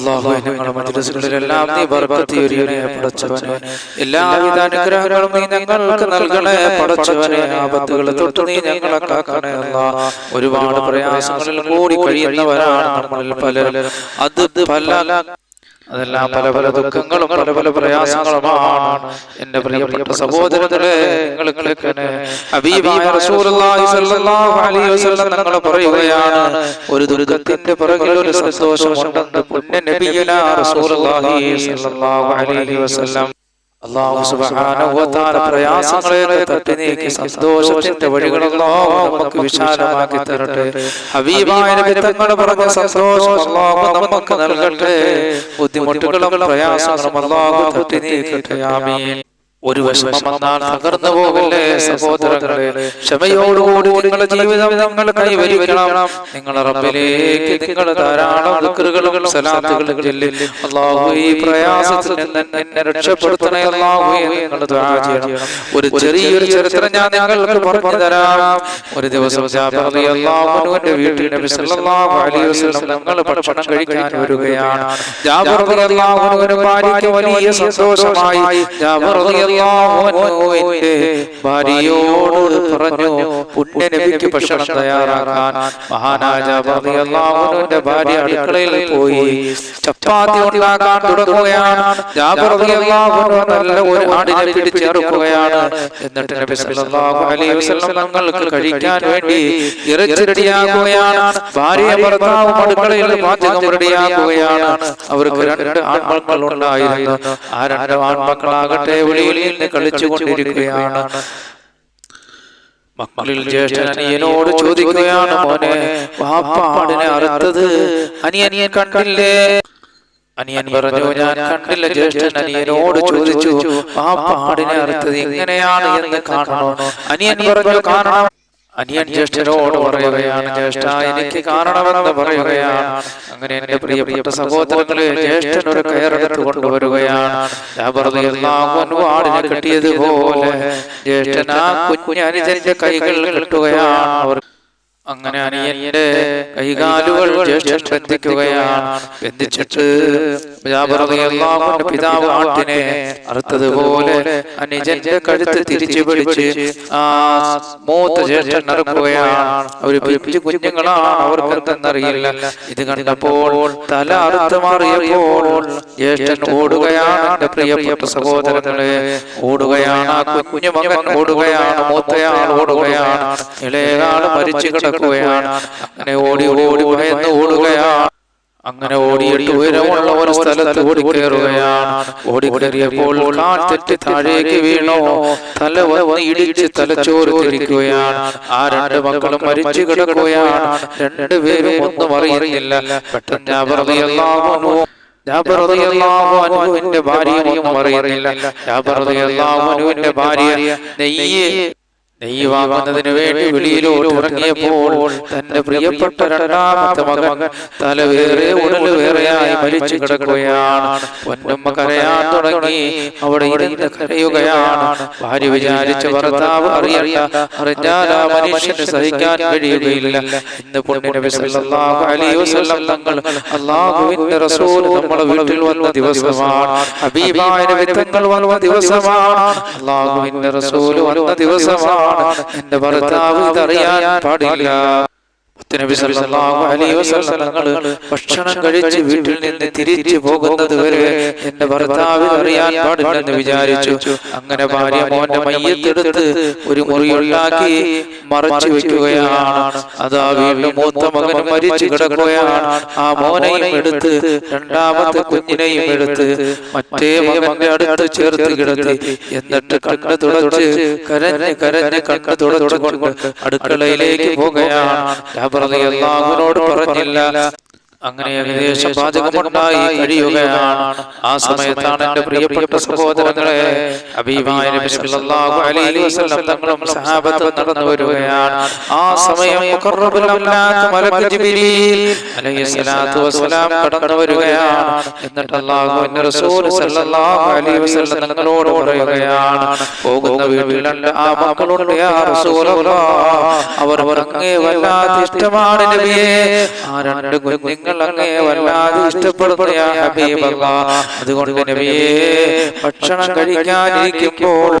അള്ളാഹു ഞങ്ങളുടെ മജ്ലിസുകളിലെല്ലാം നീ ബർക്കത്തിയൊരിയണേ പടച്ചവനെ. എല്ലാവിധ അനുഗ്രഹങ്ങളും നീ ഞങ്ങൾക്ക് നൽകണേ പടച്ചവനെ. ആപത്തുകൾ തൊട്ട് നീ ഞങ്ങളെ കാക്കണേ അല്ലാ. ഒരുപാട് പ്രയാസങ്ങളിൽ കൂടി കഴിയുന്നവരാണ് നമ്മളിൽ പലരും. അത് പല അതെല്ലാം പല പല ദുഃഖങ്ങളും പല പല പ്രയാസങ്ങളുമാണ്. എന്റെ പ്രിയപ്പെട്ട സഹോദരങ്ങളെ നിങ്ങൾ പറയുകയാണ് ഒരു ദുരിതത്തിന്റെ പുറകിൽ ഒരു സന്തോഷമുണ്ടെന്ന് പുണ്യ നബിയന റസൂലുള്ളാഹി സ്വല്ലല്ലാഹു അലൈഹി വസല്ലം. അള്ളാഹു തആല പ്രയാസങ്ങളെ തട്ടി നീക്കി സന്തോഷത്തിന്റെ വഴികളല്ലോ നമുക്ക് വിശാലമാക്കി തരട്ടെ. ഹബീബായ പറഞ്ഞ സന്തോഷം അള്ളാഹു നമുക്ക് നൽകട്ടെ. ബുദ്ധിമുട്ടുകളും പ്രയാസങ്ങളും അള്ളാഹു തട്ടി നീക്കട്ടെ. ആമീൻ. ഒരു വിഷമം വന്നാൽ തകർന്നു പോകല്ലേ സഹോദരങ്ങളെ? ക്ഷമയോടുകൂടി നിങ്ങളുടെ ജീവിതം നിങ്ങൾ കൈവരിക്കണം. നിങ്ങളുടെ റബ്ബിലേക്ക് നിങ്ങൾ ധാരാളം സലാത്തുകളും ഈ പ്രയാസത്തിൽ നിന്ന് എന്നെ രക്ഷപ്പെടുത്തണേ നിങ്ങൾ ചെയ്യണം. ഒരു ചെറിയൊരു ചരിത്രം ഞാൻ നിങ്ങൾക്ക് പറഞ്ഞു തരാം. ഒരു ദിവസം അൻഹുവിന്റെ വീട്ടിൽ നബി സല്ലല്ലാഹു അലൈഹി വസല്ലം ഭക്ഷണം കഴിക്കാൻ വരികയാണ്. ജാബിർ റളിയല്ലാഹു അൻഹു ഭാര്യയ്ക്ക് വലിയ സന്തോഷമായി ജാബിർ റളിയല്ലാഹു അൻഹുവിന്റെ ഭാര്യയോട് പറഞ്ഞു പുണ്യ നബിക്ക് ഭക്ഷണം തയ്യാറാക്കാൻ. മഹാനായ ജാബിർ റളിയല്ലാഹു ഭാര്യ അടുക്കളയിൽ പോയി. ചപ്പാത്തി ഉണ്ടാക്കാൻ തുടങ്ങുകയാണ്. നല്ല ഒരു ആടിനെ എന്നിട്ട് നബി സല്ലല്ലാഹു അലൈഹി വസല്ലം തങ്ങൾക്ക് കഴിക്കാൻ വേണ്ടി ഇറച്ചി റെഡിയാക്കുകയാണ് ഭാര്യ ഭർത്താവും അടുക്കളയിൽ പാചകം റെഡിയാക്കുകയാണ് അവർക്ക് രണ്ട് ആൺമക്കൾ ഉണ്ടായിരുന്നു ആ രണ്ട് ആൺമക്കളാകട്ടെ നിന്ന് കളിച്ചുകൊണ്ടിരിക്കുകയാണ്. മക്കളിൽ ജ്യേഷ്ഠൻ അനിയനോട് ചോദിക്കുകയാണ് മോനെ വാപ്പാടിനെ അറുത്തത് അനിയനിയൻ കണ്ടില്ലേ? അനിയൻ പറഞ്ഞു ഞാൻ കണ്ടില്ല ജ്യേഷ്ഠൻ അനിയനോട് ചോദിച്ചു വാപ്പാടിനെ അറുത്തത് എങ്ങനെയാണ് എന്ന് കാണണോ. അനിയൻ പറഞ്ഞു കാണണം അനിയൻ ജ്യേഷ്ഠനോട് പറയുകയാണ് ജ്യേഷ്ഠ എനിക്ക് കാണണമെന്ന് പറയുകയാണ്. അങ്ങനെ എന്റെ പ്രിയപ്പെട്ട സഹോദരങ്ങളെ ജ്യേഷ്ഠൻ ഒരു കയറെടുത്ത് കൊണ്ടുവരികയാണ് ആടിനെ കെട്ടിയതുപോലെ ജ്യേഷ്ഠൻ ആ കുഞ്ഞു അനുജന്റെ കൈകൾ കെട്ടുകയാണ്. അവർ അങ്ങനെ അനിയന്റെ കൈകാലുകൾ ജ്യേഷ്ഠൻ ബന്ധിക്കുകയാണ്. ബന്ധിച്ചിട്ട് പിതാവ് ആട്ടിനെ അറുത്തതുപോലെ അനുജന്റെ കഴുത്ത് തിരിച്ചു പിടിച്ച് ആ മൂത്ത ജ്യേഷ്ഠൻ നടക്കുകയാണ്. അവർ പിരിച്ചു കുഞ്ഞുങ്ങളാണ്. അവർക്ക് എന്തെന്നറിയില്ല ഇത് കണ്ടപ്പോൾ തല അറുത്ത് മാറിയപ്പോൾ ജ്യേഷ്ഠൻ ഓടുകയാണ്. എന്റെ പ്രിയപ്പെട്ട സഹോദരങ്ങളെ ഓടുകയാണ്. ആ കുഞ്ഞു മകൻ ഓടുകയാണ്. മൂത്തയാൾ ഓടുകയാണ്. ഇളയാൾ മരിച്ചു കിടക്കുകയാണ് അങ്ങനെ ഓടി ഓടി ഭയന്ന് ഓടുകയാണ്. അങ്ങനെ ഓടിയിട്ട് ഉയരമുള്ള ഒരു സ്ഥലത്ത് ഓടി കയറുകയാണ് ഓടി കയറിയപ്പോൾ കാൽ തെറ്റി താഴേക്ക് വീണോ? തല വന്ന് ഇടിച്ച് തലച്ചോറ് തിരിക്കുകയാണ് ആ രണ്ട് മക്കളും മരിച്ചു കിടക്കുകയാണ്. രണ്ടുപേരും ഒന്നും അറിയുന്നില്ല. പെട്ടെന്ന് അവർ ജാബിന്റെ ഭാര്യയൊന്നും അറിയുന്നില്ല. ജാബിന്റെ ഭാര്യ നെയ്യ് നെയ്യ് വേണ്ടി വെളിയിലോട്ട് ഇറങ്ങിയപ്പോൾ തന്റെ പ്രിയപ്പെട്ട രണ്ടാമത്തെ മകൻ തല വേറെ ഉടൽ വേറെയായി മരിച്ചു കിടക്കുകയാണ്. പൊന്നമ്മ കരയാൻ തുടങ്ങി. അവിടെ ഇരുന്ന് കരയുകയാണ്. ഭാര്യ വിചാരിച്ച ഭർത്താവ് അറിയല്ല അറിഞ്ഞാൽ ആ മനുഷ്യന് സഹിക്കാൻ കഴിയുകയില്ല. ഇന്ന് പുണ്യനബി സല്ലല്ലാഹു അലൈഹി വസല്ലം തങ്ങൾ അല്ലാഹുവിന്റെ റസൂൽ നമ്മളെ വീട്ടിൽ വന്ന ദിവസമാണ്. ഹബീബായ നബി തങ്ങൾ വന്ന ദിവസമാണ്. അല്ലാഹുവിന്റെ റസൂൽ വന്ന ദിവസമാണ്. എന്റെ ഭർത്താവ് ഇതറിയാൻ പാടില്ല. നബി സല്ലല്ലാഹു അലൈഹി വസല്ലം തങ്ങൾ ഭക്ഷണം കഴിച്ച് വീട്ടിൽ നിന്ന് തിരിച്ചു പോകുന്നത് വരെ എന്റെ ഭർത്താവ് അറിയാൻ പാടില്ലെന്ന് വിചാരിച്ചു. അങ്ങനെ ഭാര്യ മോന്റെ മയ്യത്തെടുത്ത് ഒരു മുറിയുണ്ടാക്കി മറച്ചു വെക്കുകയാണ്. അതാ വീണ്ടും മൂത്ത മകൻ മരിച്ചു കിടക്കുകയാണ്. ആ മോനെയും എടുത്ത് രണ്ടാമത്തെ കുഞ്ഞിനെയും എടുത്ത് മറ്റേ മകന്റെ അടുത്ത് ചേർത്ത് കിടത്തി. എന്നിട്ട് കണ്ണ് തുടച്ച് കരഞ്ഞ് കരഞ്ഞ് കണ്ണ് തുടച്ചുകൊണ്ട് അടുക്കളയിലേക്ക് പോകുകയാണ്. അള്ളാഹുവിനോട് പറഞ്ഞില്ല. അങ്ങനെ ഏകദേശം പാചകമുണ്ടായി കഴിയുകയാണ്. ആ സമയത്താണ് എന്റെ പ്രിയപ്പെട്ട സഹോദരങ്ങളെ അബീബായ തങ്ങളും സഹാബത്തും നടന്നു വരികയാണ്. ആ സമയം കടന്നു വരികയാണ്. എന്നിട്ട് അല്ലാഹുവിന്റെ റസൂൽ സല്ലല്ലാഹു അലൈഹി വസല്ലം തങ്ങളോട് പറയുകയാണ്. പോകുന്ന വീട്ടിലുണ്ട് ആ മക്കളുണ്ട് യാ റസൂലല്ലാഹ് അവർ അങ്ങേ ഇഷ്ടമാണ് നബിയേ. ആ രണ്ട് കുഞ്ഞുങ്ങൾ ഞങ്ങൾ അങ്ങേ വല്ലാതെ ഇഷ്ടപ്പെടുന്ന അതുകൊണ്ട് നബിയെ ഭക്ഷണം കഴിക്കാനിരിക്കുമ്പോൾ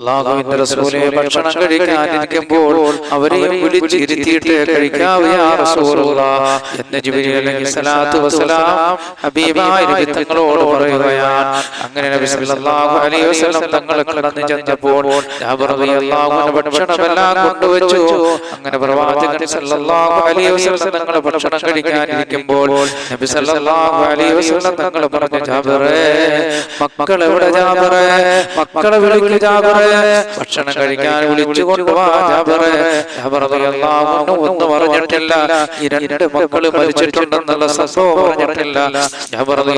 അള്ളാഹുവിന്റെ റസൂലെ ഭക്ഷണം കഴിക്കാനിരിക്കുമ്പോൾ അവരെയും വിളിച്ചിരുത്തിയിട്ട് കഴിക്കാവൂ യാ റസൂലുള്ളാഹ് എന്ന് ജിബ്രീൽ അലൈഹി സലാത്തു വസലാം ഹബീബായ നബി തങ്ങളോട് പറയുകയാണ്. അങ്ങനെ നബി സല്ലല്ലാഹു അലൈഹി വസല്ലം തങ്ങൾ കടന്നു ചെന്നപ്പോൾ ജാബിർ റളിയല്ലാഹു അൻഹു ഭക്ഷണമെല്ലാം കൊണ്ടുവച്ചു. അങ്ങനെ പ്രവാചകൻ സല്ലല്ലാഹു അലൈഹി വസല്ലം തങ്ങൾ ഭക്ഷണം കഴിക്കാനിരിക്കുമ്പോൾ നബി സല്ലല്ലാഹു അലൈഹി വസല്ലം തങ്ങൾ പറഞ്ഞു ജാബിറേ മക്കൾ എവിടെ ജാബിറേ? മക്കളെ വിളിക്കു ജാബിറേ ഭക്ഷണം കഴിക്കാൻ വിളിച്ചു കൊണ്ടുവാ ജാബിറേ. ജാബിർ റളിയല്ലാഹു അൻഹു പറഞ്ഞിട്ടില്ല. ഈ രണ്ട് മക്കൾ മരിച്ചിട്ടുണ്ടെന്നുള്ള സംഭവം പറഞ്ഞിട്ടില്ല. ഞാൻ പറഞ്ഞു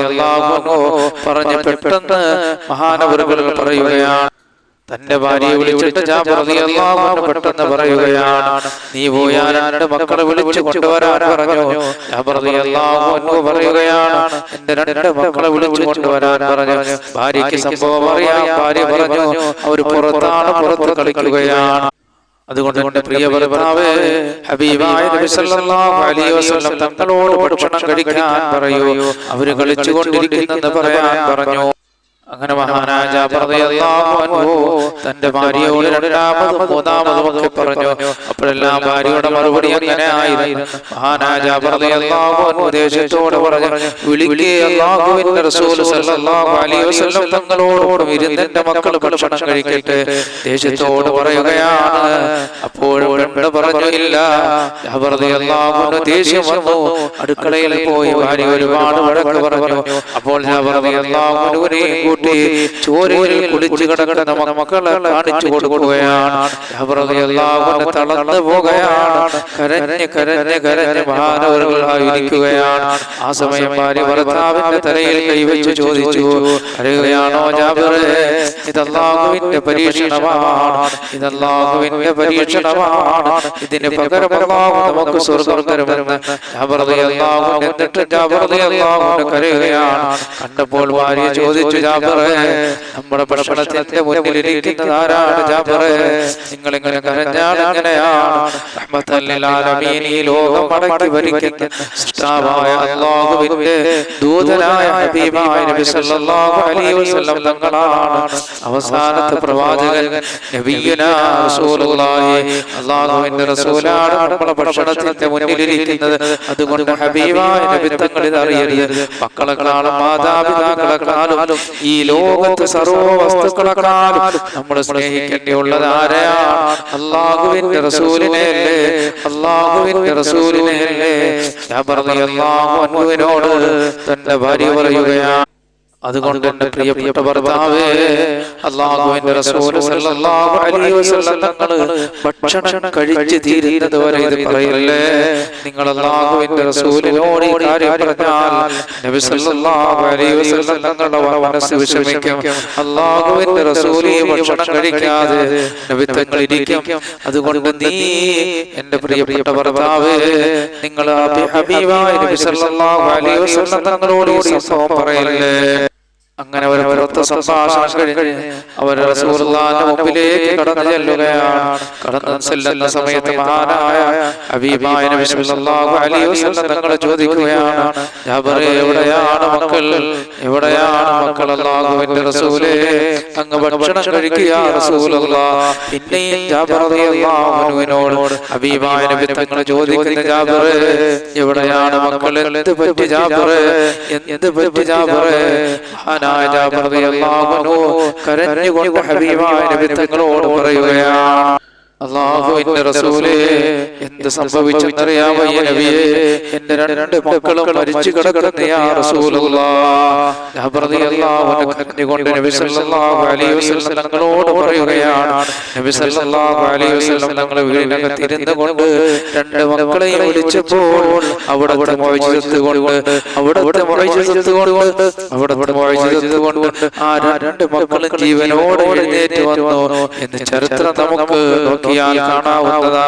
പറഞ്ഞു പെട്ടെന്ന് മഹാനവരുകൾ പറയുകയാണ്. തന്റെ ഭാര്യയെ വിളിച്ചിട്ട് പെട്ടെന്ന് പറയുകയാണ് നീ പോയാൽ രണ്ട് മക്കളെ വിളിച്ചു കൊണ്ടുവരാൻ പറഞ്ഞു? ഞാൻ പറയുകയാണ് എന്റെ രണ്ട് മക്കളെ വിളിച്ചു കൊണ്ടുവരാൻ പറഞ്ഞു? ഭാര്യയ്ക്ക് സംഭവം അറിയാം ഭാര്യ പറഞ്ഞു അവർ പുറത്താണ് പുറത്ത് കളിക്കുകയാണ്. അതുകൊണ്ട് എന്റെ പ്രിയ ഭർത്താവേ ഹബീബായ നബി സല്ലല്ലാഹു അലൈഹി വസല്ലം തങ്ങളോട് ഭക്ഷണം കഴിക്കാൻ പറയൂ അവർ കളിച്ചുകൊണ്ടിരിക്കുന്നെന്ന് പറയാൻ പറഞ്ഞു. അങ്ങനെ അൻഹു തന്റെ ഭാര്യയോട് രണ്ടാമതും മൂന്നാമതും ഒക്കെ പറഞ്ഞു. അപ്പോഴെല്ലാം ഭാര്യയുടെ മറുപടി അങ്ങനെ ആയിരുന്നു. റളിയല്ലാഹു അൻഹു പറഞ്ഞു തങ്ങളോട് ഇരുന്നെന്റെ മക്കൾ ഭക്ഷണം കഴിക്കട്ടെ ദേശത്തോട് പറയുകയാണ്. അപ്പോഴും പറഞ്ഞു ഇല്ല ദേഷ്യം വന്നു. അടുക്കളയിൽ പോയി ഭാര്യ ഒരുപാട് വഴക്ക് പറഞ്ഞു. അപ്പോൾ റളിയല്ലാഹു അൻഹുവിനെയും കൂട്ടി ചോരയിൽ കുളിച്ചു കിടക്കുന്ന മക്കളെ കാണിച്ചു കൊടുക്കുകയാണ്. തളർന്നു പോകുകയാണ്. കരഞ്ഞ് കരഞ്ഞ് കരഞ്ഞ് മഹാനവറുകളായിരിക്കുകയാണ് ആ സമയം ഭാര്യ ഭർത്താവിന്റെ തലയിൽ കൈവച്ചു ചോദിച്ചു. അറിയുകയാണോ ജാബിറേ? ഇതല്ലാഹുവിന്റെ പരീക്ഷണമാണ്. ഇതല്ലാഹുവിന്റെ പരീക്ഷണമാണ്. ഇതിന് പകരം നമുക്ക് സ്വർഗം തരുമെന്ന് എന്നിട്ട് കരയുകയാണ്. കണ്ടപ്പോൾ ഭാര്യ ചോദിച്ചു ജാബിറേ നമ്മുടെ ഭക്ഷണത്തിന്റെ മുന്നിലിരിക്കുന്നത് ആരാണ് ജാബിറേ നിങ്ങൾ ഇങ്ങനെ കരഞ്ഞാൽ എങ്ങനെയാണ്? റഹ്മത്തൽ ഈ ലോകം മടക്കി ഭരിക്കുന്ന സൃഷ്ടാവായ അല്ലാഹുവിന്റെ ദൂതനായ ഹബീബായ നബി സല്ലല്ലാഹു അലൈഹി വസല്ലം തങ്ങളാണ് അവസാനത്തെ പ്രവാചകൻ നബിയുനാ റസൂലുള്ളാഹി. റസൂലാണ് നമ്മുടെ ഭക്ഷണത്തിന്റെ മുന്നിലിരിക്കുന്നത് അതുകൊണ്ട് ഹബീബായ നബി തങ്ങൾ ഇത് അറിയരുത്. മക്കളെക്കാളും മാതാപിതാക്കളെക്കാളും ഈ ലോകത്ത് സർവ വസ്തുക്കളെക്കാളും നമ്മൾ സ്നേഹിക്കേണ്ടിയുള്ളത് ആരെയാണ് അള്ളാഹുവിന്റെ റസൂലിനെ അല്ലേ? അള്ളാഹുവിന്റെ റസൂലിനെ അല്ലേ? ഞാൻ പറഞ്ഞു അള്ളാഹു അൻഹുവിനോട് തന്റെ ഭാര്യ പറയുകയാണ്. അതുകൊണ്ട് എന്റെ പ്രിയപ്പെട്ട ഭർത്താവേ അള്ളാഹുവിന്റെ റസൂൽ സല്ലല്ലാഹു അലൈഹി വസല്ലം തങ്ങൾ ഭക്ഷണം കഴിച്ച് തീരുന്നത് വരെ ഇത് പറയല്ലേ? നിങ്ങൾ അള്ളാഹുവിന്റെ റസൂലിനോട് ഈ കാര്യം പറഞ്ഞാൽ നബി സല്ലല്ലാഹു അലൈഹി വസല്ലം തങ്ങളുടെ മനസ്സ് വിഷമിക്കും. അള്ളാഹുവിന്റെ റസൂൽ ഈ ഭക്ഷണം കഴിക്കാതെ നബി തങ്ങൾ ഇരിക്കും. അതുകൊണ്ട് നീ എന്റെ പ്രിയപ്പെട്ട ഭർത്താവേ നിങ്ങൾ ഹബീബായ നബി സല്ലല്ലാഹു അലൈഹി വസല്ലം തങ്ങളോട് ഈ സംഭവം പറയല്ലേ? അങ്ങനെ അവരുടെ പുറത്ത് സംഭാഷണം കഴിഞ്ഞ് അവർ റസൂലുള്ളാഹിന്റെ മുമ്പിലേക്ക് കടന്നു ചെല്ലുകയാണ്. കടന്നു ചെല്ലുന്ന സമയത്ത് മഹാനായ ഹബീബായ നബി സല്ലല്ലാഹു അലൈഹി വസല്ലം തങ്ങളെ ചോദിക്കുകയാണ് ജാബറേ എവിടെയാണ് മക്കൾ? എവിടെയാണ് മക്കൾ അല്ലാഹുവിന്റെ റസൂലേ അങ്ങ് ഭക്ഷണം കഴിക്കുക റസൂലുള്ളാഹ് പിന്നെയും ജാബർ റളിയല്ലാഹു അൻഹുവിനോട് ഹബീബായ നബി തങ്ങൾ ചോദിക്കുന്ന എവിടെയാണ് മക്കൾ എന്ത് പറ്റി എന്ത് പറ്റി ജാബർ? റളിയല്ലാഹു കരഞ്ഞുകൊണ്ട് ഹബീബായ നബി തങ്ങളോട് പറയുകയാണ്. അള്ളാഹുവിന്റെ റസൂലേ എന്ത് സംഭവിച്ചെന്നറിയാമോ ഈ നബിയെ എന്റെ രണ്ട് മക്കളും മരിച്ചു കിടക്കുന്ന യാ നബി സല്ലല്ലാഹു അലൈഹി വസല്ലം തങ്ങളോട് പറയുകയാണ്. നബി സല്ലല്ലാഹു അലൈഹി വസല്ലം തങ്ങളെ വീടിനകത്ത് ഇരുന്നു കൊണ്ട് രണ്ട് മക്കളെയും വിളിച്ചപ്പോൾ അവിടുത്തെ മോചിതത്ത് കൊണ്ട് അവിടത്തെ മോചിതത്ത് കൊണ്ട് അവിടെ മോചിതത്ത് കൊണ്ട് ആ രണ്ട് മക്കളും ജീവനോടെ എഴുന്നേറ്റ് വന്നു. എന്ന് ചരിത്രം നമുക്ക് നോക്കിയാൽ കാണാവുന്നതാ.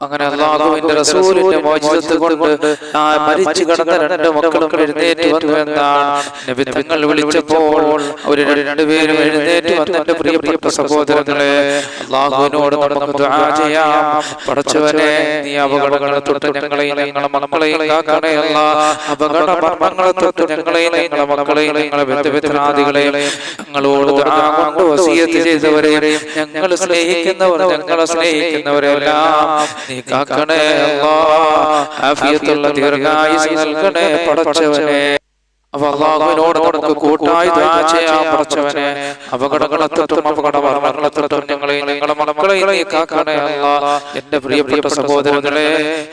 അങ്ങനെ അള്ളാഹുവിന്റെ റസൂലിന്റെ മോചിതത്ത് കൊണ്ട് ആ മരിച്ചു കിടന്ന രണ്ട് മക്കളും എഴുന്നേറ്റ് വന്നു എന്നാണ് നബി തങ്ങൾ വിളിച്ചപ്പോൾ അവർ രണ്ടുപേരും എഴുന്നേറ്റ് വന്ന എന്റെ പ്രിയപ്പെട്ട സഹോദരങ്ങളെ അള്ളാഹുവിനോട് നമുക്ക് ദുആ ചെയ്യാം. പടച്ചവനെ നീ അപകടങ്ങളെ തൊട്ട് ഞങ്ങളെയും ഞങ്ങളെ മക്കളെയും കാക്കണേ അല്ല. അപകട മർമ്മങ്ങളെ തൊട്ട് ഞങ്ങളെയും ഞങ്ങളെ മക്കളെയും ഞങ്ങളെ ബന്ധുമിത്രാദികളെയും ഞങ്ങളോട് ദുആ കൊണ്ട് വസിയത്ത് ചെയ്തവരെയും ഞങ്ങൾ സ്നേഹിക്കുന്നവർ ഞങ്ങളെ സ്നേഹിക്കുന്നവരെല്ലാം നീ കാക്കണേ അല്ലാ. ആഫിയത്തുള്ള ദീർഘായുസ് നൽകണേ പടച്ചവനെ. അപ്പൊ അള്ളാഹുവിനോട് നമുക്ക് കൂട്ടായി ചെയ്യാൻ പടച്ചവനെ അപകടങ്ങളെ തൊട്ടും അപകട മരണങ്ങളെ തൊട്ടും ഞങ്ങളെ ഞങ്ങളെ മക്കളെ കാക്കണേ എന്റെ പ്രിയപ്പെട്ട സഹോദരങ്ങളെ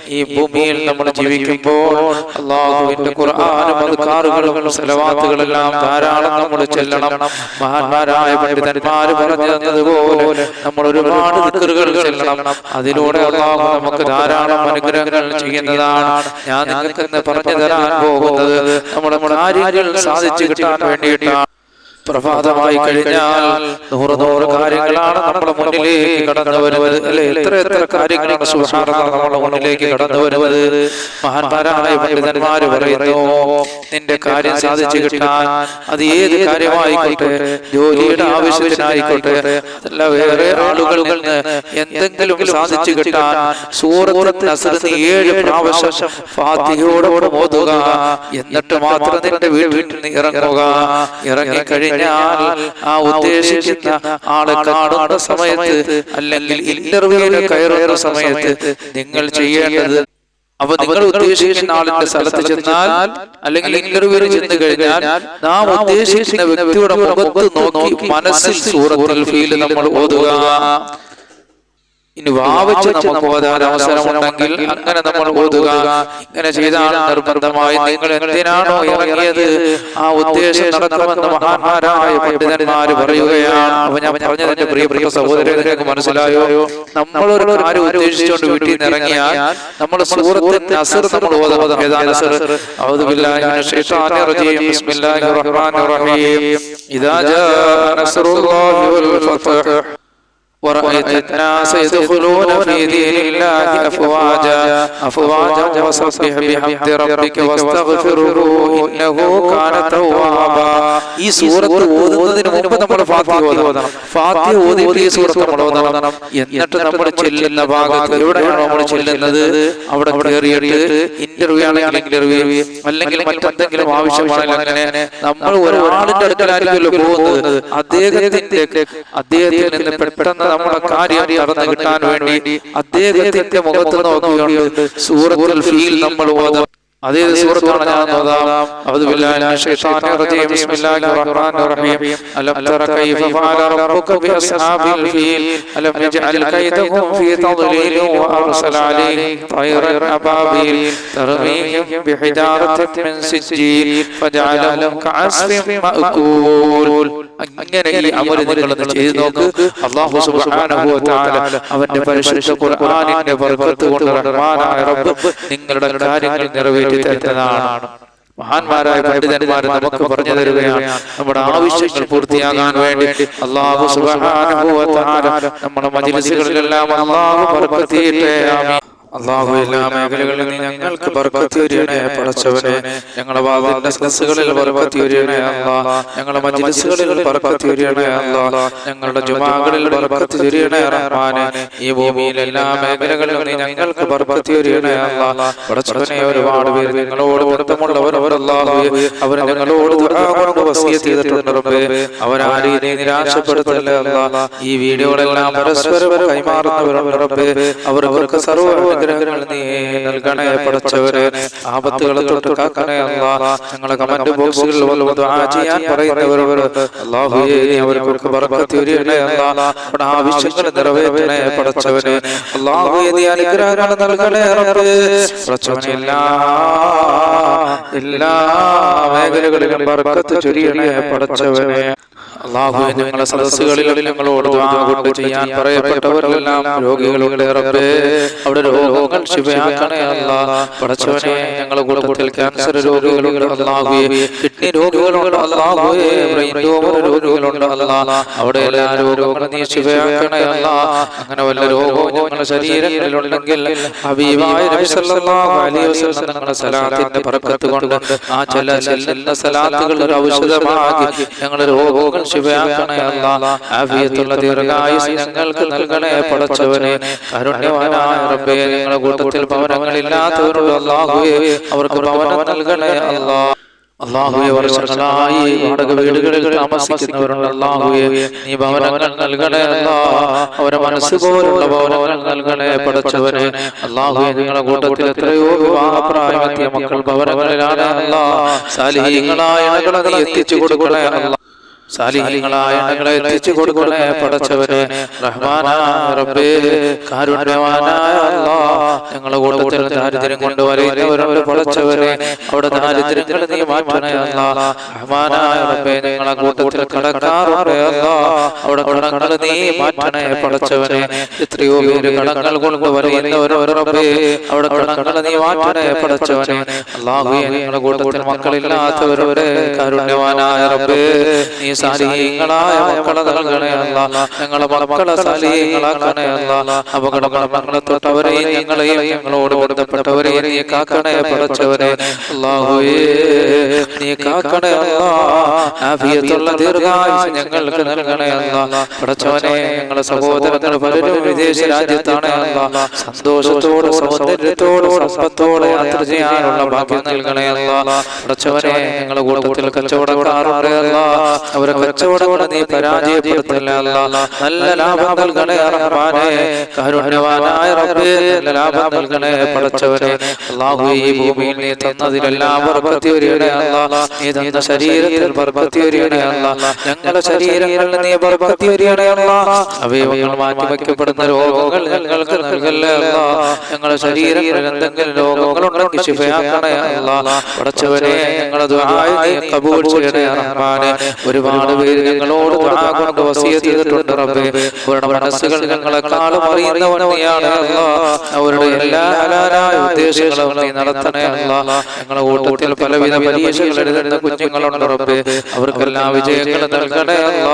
ഈ ഭൂമിയിൽ നമ്മൾ ജീവിക്കുമ്പോൾ അള്ളാഹുവിന്റെ ഖുർആനും അദ്കാറുകളും സലവാത്തുകളെല്ലാം ധാരാളം നമ്മൾ ചെല്ലണം മഹാന്മാരായ പണ്ഡിതന്മാർ പറഞ്ഞു തന്നതുപോലെ നമ്മൾ ഒരുപാട് ദിക്റുകൾ ചെല്ലണം അതിലൂടെ അള്ളാഹു നമുക്ക് ധാരാളം അനുഗ്രഹങ്ങൾ ചെയ്യുന്നതാണ് ഞാൻ നിങ്ങൾക്ക് പറഞ്ഞു തരാൻ പോകുന്നത് നമ്മുടെ കാര്യങ്ങൾ സാധിച്ചു കിട്ടാൻ വേണ്ടിയിട്ടാണ്. പ്രഭാതമായി കഴിഞ്ഞാൽ നൂറ് നൂറ് കാര്യങ്ങളാണ് നമ്മുടെ മുന്നിലേക്ക് കടന്നു വരുന്നത്. അല്ലെ? എത്ര എത്ര കാര്യങ്ങളാണ് സുഹാർദ നമ്മുടെ മുന്നിലേക്ക് കടന്നു വരുന്നത്? മഹാന്മാരായ പണ്ഡിതന്മാര് പറയുന്നു നിന്റെ കാര്യം സാധിച്ചു കിട്ടാൻ അത് ഏത് കാര്യമായിക്കോട്ടെ? ജോലിയുടെ ആവശ്യത്തിനായിക്കോട്ടെ? അതല്ല വേറെ ആളുകളിൽ എന്തെങ്കിലും സാധിച്ചു കിട്ടാൻ സൂറത്ത് നസറിന് ഏഴ് പ്രാവശ്യം ഫാത്തിഹയോടോട് ഓതുക. എന്നിട്ട് മാത്രം നിന്റെ വീട്ടിൽ ഇറങ്ങുക. ഇറങ്ങി കഴിഞ്ഞാൽ ആ ഉദ്ദേശിക്കുന്ന ആളെ കാണുന്ന സമയത്ത് അല്ലെങ്കിൽ കയറുന്ന സമയത്ത് നിങ്ങൾ ചെയ്യേണ്ടത് അപ്പൊ നിങ്ങൾ ഉദ്ദേശിക്കുന്ന ആളിന്റെ സ്ഥലത്ത് ചെന്നാൽ അല്ലെങ്കിൽ ഇന്റർവ്യൂ ചെന്ന് കഴിഞ്ഞാൽ നാം ഉദ്ദേശിക്കുന്ന വ്യക്തിയുടെ മുഖത്ത് നോക്കി മനസ്സിൽ സൂറത്തിൽ ഫീൽ നമ്മൾ ഓതുക. ഇനി വാവിച്ച് നമുക്ക് ഓതാൻ അവസരമുണ്ടെങ്കിൽ അങ്ങനെ നമ്മൾ ഓതുക. ഇങ്ങനെ ചെയ്താൽ നിർബന്ധമായി. നിങ്ങൾ എന്തിനാണോ ഇറങ്ങിയത്? ആ ഉദ്ദേശം നടക്കുമെന്ന് മഹാന്മാരായ പണ്ഡിതന്മാർ പറയുകയാണ്. അപ്പൊ ഞാൻ എന്റെ പ്രിയ പ്രിയ സഹോദരങ്ങൾക്ക് മനസ്സിലായോ? നമ്മളൊരു കാര്യം ഉദ്ദേശിച്ചുകൊണ്ട് വീട്ടിൽ നിന്ന് ഇറങ്ങിയാൽ നമ്മൾ സൂറത്തിന്റെ അസർ നമ്മൾ ഓതാം. ഏതാണ് അസർ? ഇതാ നസ്റുല്ലാഹി വൽ ഫതഹ്. ورأيت الناس يدخلون في دين الله أفواجا أفواجا وسبح بحمد ربك واستغفره إنه كان توابا ഈ സൂറത്ത് ഓതുന്നതിന് മുമ്പ് നമ്മൾ ഫാത്തിഹ ഓതണം ഫാത്തിഹ ഓതിയിട്ട് ഈ സൂറത്ത് നമ്മൾ ഓതണം എന്നിട്ട് നമ്മൾ ചെല്ലുന്ന ഭാഗത്ത് എവിടെയാണോ നമ്മൾ ചെല്ലുന്നത് അവിടെ കയറിയിട്ട് ഇന്റർവ്യൂ ആണെങ്കിൽ ഇന്റർവ്യൂ അല്ലെങ്കിൽ മറ്റെന്തെങ്കിലും ആവശ്യമാണെങ്കിൽ അങ്ങനെ നമ്മൾ ഒരാളിന്റെ അടുക്കലായിരിക്കുമല്ലോ പോകുന്നത് അദ്ദേഹത്തിന്റെ അദ്ദേഹത്തിൽ നിന്ന് പെട്ടെന്ന് നമ്മുടെ കാര്യം നടന്നു കിട്ടാൻ വേണ്ടി അദ്ദേഹത്തിന്റെ മുഖത്ത് നോക്കിയുണ്ട് സൂറത്തിൽ ഫീൽ നമ്മൾ ഓതാം. അതേ സൂറത്താണ് ഞാൻ ഓതാം അഊദു ബില്ലാഹി മിനശ് ശൈത്വാനിർ റജീം ബിസ്മില്ലാഹിർ റഹ്മാനിർ റഹീം അലം തറ കൈഫ ഫഅല റബ്ബുക ബി അസ്ഹാബിൽ ഫീൽ അലം യജ്അൽ കൈദഹും ഫീ തദ്ലീൽ വഅർസല അലൈഹിം طيرا അബാബീൽ തർമീഹിം ബിഹിജാറത്തിൻ മിൻ സിജ്ജീൽ ഫജഅലഹും കഅസ്ഫിൻ മഅകൂൽ അങ്ങനെ ഈ അമൽ നിങ്ങളൊന്ന് ചെയ്തു നോക്ക് അല്ലാഹു സുബ്ഹാനഹു വ തആല അവന്റെ പരിശുദ്ധ ഖുർആനിന്റെ ബർക്കത്ത് കൊണ്ട് റഹ്മാനായ റബ്ബ് നിങ്ങളുടെ കാര്യങ്ങൾ നിറവേറ്റി തരുന്നതാണ് മഹാന്മാരായ പണ്ഡിതന്മാർ നമുക്ക് പറഞ്ഞു തരികയാണ്. നമ്മുടെ ആവശ്യങ്ങൾ പൂർത്തിയാകാൻ വേണ്ടി അള്ളാഹു തആല നമ്മുടെ മജ്ലിസുകളിലെല്ലാം അള്ളാഹു ആമീൻ. അള്ളാഹു എല്ലാ മേഖലകളിൽ നീ ഞങ്ങൾക്ക് ബർക്കത്തി ഉരിയണേ പടച്ചവനെ ഞങ്ങളുടെ സദസ്സുകളിൽ അല്ലാ ഞങ്ങളുടെ മജ്ലിസുകളിൽ അല്ലാ ഞങ്ങളുടെ ജുമാകളിൽ റഹ്മാനെ ഈ ഭൂമിയിൽ എല്ലാ മേഖലകളിലും നീ ഞങ്ങൾക്ക് അല്ലാ പടച്ചവനെ ഒരുപാട് പേര് നിങ്ങളോട് ബന്ധമുള്ളവർ അവർ അല്ലാഹു അവർ കൊണ്ട് ചെയ്തിട്ടുണ്ട് നിരാശപ്പെടുത്തല്ലേ ഈ വീഡിയോകളെല്ലാം പരസ്പരം കൈമാറുന്നവരുണ്ട് റബ്ബേ. അവർക്ക് സർവ അനുഗ്രഹങ്ങൾ നീ നൽകണേ പഠിച്ചവരെ ആപത്തുകളെ തൊട്ട് കാക്കണേ അല്ലാ ഞങ്ങളെ കമന്റ് ബോക്സുകളിൽ ചെയ്യാൻ പറയുന്നവരോട് അവർക്കൊക്കെ അല്ലാ അവിടെ ആവശ്യങ്ങൾ നിറവേറ്റണേ പടച്ചവനെ. അല്ലാഹുവേ നീ അനുഗ്രഹങ്ങൾ നൽകണേ എല്ലാ മേഖലകളിലും ബർക്കത്ത് ചൊരിയണേ പടച്ചവനെ. അള്ളാഹു ഞങ്ങളുടെ സദസ്സുകളിൽ ഞങ്ങളോട് കൊണ്ട് ചെയ്യാൻ പറയപ്പെട്ടവരെല്ലാം രോഗികളുണ്ട് റബ്ബേ. അവിടെ രോഗങ്ങൾ ശിവയാക്കണേ അല്ല പടച്ചവനെ ഞങ്ങളുടെ കൂട്ടത്തിൽ ക്യാൻസർ രോഗികളുണ്ട് അല്ലാഹുവേ കിഡ്നി രോഗികളുണ്ട് അല്ലാഹുവേ ബ്രെയിൻ ട്യൂമർ രോഗികളുണ്ട് അല്ല അവിടെ എല്ലാ രോഗങ്ങളും നീ ശിവയാക്കണേ അല്ല അങ്ങനെ വല്ല രോഗവും ഞങ്ങളുടെ ശരീരങ്ങളിലുണ്ടെങ്കിൽ ഹബീബായ നബി സല്ലല്ലാഹു അലൈഹി വസല്ലം ഞങ്ങളുടെ സലാത്തിന്റെ ബർക്കത്ത് കൊണ്ട് ആ ചില ചെല്ലുന്ന സലാത്തുകൾ ഒരു ഔഷധമാക്കി ഞങ്ങളുടെ രോഗങ്ങൾ ശിവയാക്കണേ അല്ല ആഫിയത്തുള്ള ദീർഘായുസ് ഞങ്ങൾക്ക് നൽകണേ പടച്ചവനെ. കരുണ്യവാനായ റബ്ബേ ഞങ്ങളുടെ കൂട്ടത്തിൽ ഭവനങ്ങളില്ലാത്തവരുള്ള അല്ലാഹുവേ അവർക്ക് ഭവനം നൽകണേ അല്ലാ. അള്ളാഹുയെ വർഷങ്ങളായി വാടക വീടുകളിൽ താമസിക്കുന്നവരുണ്ട് അള്ളാഹുയെ നീ ഭവനങ്ങൾ നൽകണേ അല്ലാ. അവരെ മനസ്സ് പോലുള്ള ഭവനങ്ങൾ നൽകണേ പടച്ചവനെ. അള്ളാഹുയെ നിങ്ങളുടെ കൂട്ടത്തിൽ എത്രയോ വിവാഹപ്രായമെത്തിയ മക്കൾ ഭവനങ്ങളിലാണ് അല്ലാ. സാലിഹീങ്ങളായ എത്തിച്ചു കൊടുക്കണേ അല്ലാ. സാലിഹീങ്ങളായ ആളുകളെ എത്തിച്ചു കൊടുക്കണേ പടച്ചവനെ. റഹ്മാനായ റബ്ബേ. കാരുണ്യവാനായ അല്ലാ ഞങ്ങളുടെ കൂട്ടത്തിൽ ദാരിദ്ര്യം കൊണ്ട് വരയുന്നവരവരെ പടച്ചവനെ. അവിടെ ദാരിദ്ര്യങ്ങൾ നീ മാറ്റണേ റഹ്മാനായ റബ്ബേ ഞങ്ങളുടെ കൂട്ടത്തിൽ കടക്കാറുണ്ട് അല്ലാ അവിടെ കടങ്ങൾ നീ മാറ്റണേ പടച്ചവനെ. എത്രയോ പേര് കടങ്ങൾ കൊണ്ട് വരയുന്നവരവരെ റബ്ബേ. അവിടെ കടങ്ങൾ നീ മാറ്റണേ പടച്ചവനെ. അല്ലാഹുവേ ഞങ്ങളുടെ കൂട്ടത്തിൽ മക്കളില്ലാത്തവരവരെ കാരുണ്യവാനായ റബ്ബേ. നീ സാലിഹീങ്ങളായ മക്കളെ നൽകണേ അല്ലാ. ഞങ്ങളെ മക്കളെ സാലിഹീങ്ങളാക്കണേ അല്ലാ. അപകടങ്ങളെ തൊട്ടവരെയും ഞങ്ങളെയും ഞങ്ങളോട് ബന്ധപ്പെട്ടവരെയും നീ കാക്കണേ പറച്ചവരെ അല്ലാഹുവേ നീ കാക്കണേ ആഫിയത്തുള്ള ദീർഘായുസ് ഞങ്ങൾക്ക് നൽകണേ അല്ലാ. പടച്ചവനെ ഞങ്ങളെ സഹോദരങ്ങൾ പലരും വിദേശ രാജ്യത്താണ് അല്ലാ. സന്തോഷത്തോടെ സൗന്ദര്യത്തോടെ സമ്പത്തോടെ യാത്ര ചെയ്യാനുള്ള ഭാഗ്യം നൽകണേ അല്ലാ. പടച്ചവനെ ഞങ്ങളെ കൂട്ടത്തിൽ കച്ചവടക്കാറുണ്ട് അല്ലാ. അവരെ കച്ചവടങ്ങളെ നീ പരാജയപ്പെടുത്തല്ല നല്ല ലാഭം നൽകണേ റഹ്മാനെ. കാരുണ്യവാനായ റബ്ബേ. നല്ല ലാഭം നൽകണേ പടച്ചവനെ. അല്ലാഹു ഈ ഭൂമിയിൽ നീ തന്നതിലെല്ലാം ബർക്കത്തി വരികണേ അല്ലാ. നീ തന്ന ശരീരത്തിൽ ബർക്കത്തി വരികണേ അല്ലാ. ഞങ്ങളുടെ ശരീരങ്ങളിൽ നീ ബർക്കത്തി വരികണേ അല്ലാ. അവയവങ്ങൾ മാറ്റി വയ്ക്കപ്പെടുന്ന രോഗങ്ങൾ ഞങ്ങൾക്ക് നൽകല്ലേ അല്ലാ. ഞങ്ങളുടെ ശരീരങ്ങളിൽ എന്തെങ്കിലും രോഗങ്ങളുണ്ടെങ്കിൽ ശിഫയാക്കണേ അല്ലാ. പടച്ചവനെ നീ കബൂൽ ചെയ്യണേ റഹ്മാനെ. ഒരുപാട് പേര് ഞങ്ങളോട് കൊണ്ട് വസിയത്ത് ചെയ്തിട്ടുണ്ട് റബ്ബേ. അവരുടെ മനസ്സുകൾ ഞങ്ങളെക്കാളും അറിയുന്നവൻ നീയാണ് അവരുടെ എല്ലാ ഹലാലായ ഉദ്ദേശങ്ങളും നീ നടത്തണേ അല്ല ഞങ്ങളുടെ കൂട്ടത്തിൽ പലവിധ പരീക്ഷകൾ എഴുതുന്ന കുഞ്ഞുങ്ങളുണ്ട് റബ്ബേ. അവർക്കെല്ലാം വിജയങ്ങൾ നൽകണേ അല്ല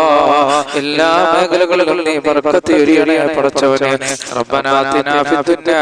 എല്ലാ മേഖലകളിലും നീ ബർക്കത്ത് എരിയണേ പടച്ചവനെ യാ